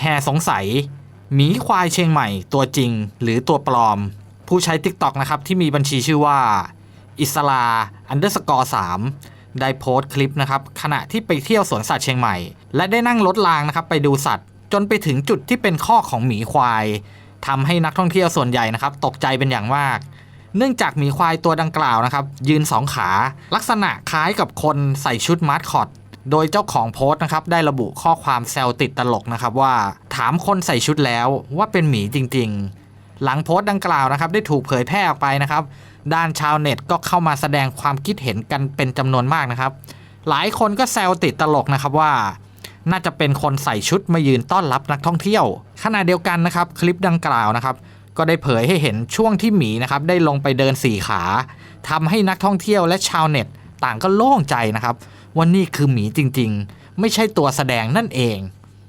แห่สงสัยหมีควายเชียงใหม่ตัวจริงหรือตัวปลอม ผู้ใช้ TikTok นะครับที่มีบัญชีชื่อว่า อิสลาอันเดอร์สกอร์3ได้โพสต์คลิปนะครับขณะที่ไปเที่ยวสวนสัตว์เชียงใหม่ และได้นั่งรถรางนะครับไปดูสัตว์ จนไปถึงจุดที่เป็นข้อของหมีควายทำให้นักท่องเที่ยวส่วนใหญ่นะครับตกใจเป็นอย่างมาก เนื่องจากหมีควายตัวดังกล่าวนะครับยืนสองขา ลักษณะคล้ายกับคนใส่ชุดมาสคอต โดยเจ้าของโพสต์นะครับได้ระบุข้อความแซวติดตลกนะครับว่า ถามคนใส่ชุดแล้วว่าเป็นหมีจริง ๆ หลังโพสต์ดังกล่าวนะครับได้ถูกเผยแพร่ออกไปนะครับ ด้านชาวเน็ตก็เข้ามาแสดงความคิดเห็นกันเป็นจำนวนมากนะครับ หลายคนก็แซวติดตลกนะครับว่า น่าจะเป็นคนใส่ชุดมายืนต้อนรับนักท่องเที่ยวขณะเดียวกันนะครับ คลิปดังกล่าวนะครับก็ได้เผยให้เห็นช่วงที่หมีนะครับได้ลงไปเดินสี่ขาทำให้นักท่องเที่ยวและชาวเน็ตต่างก็โล่งใจนะครับ ว่านี่คือหมีจริงๆ ไม่ใช่ตัวแสดงนั่นเอง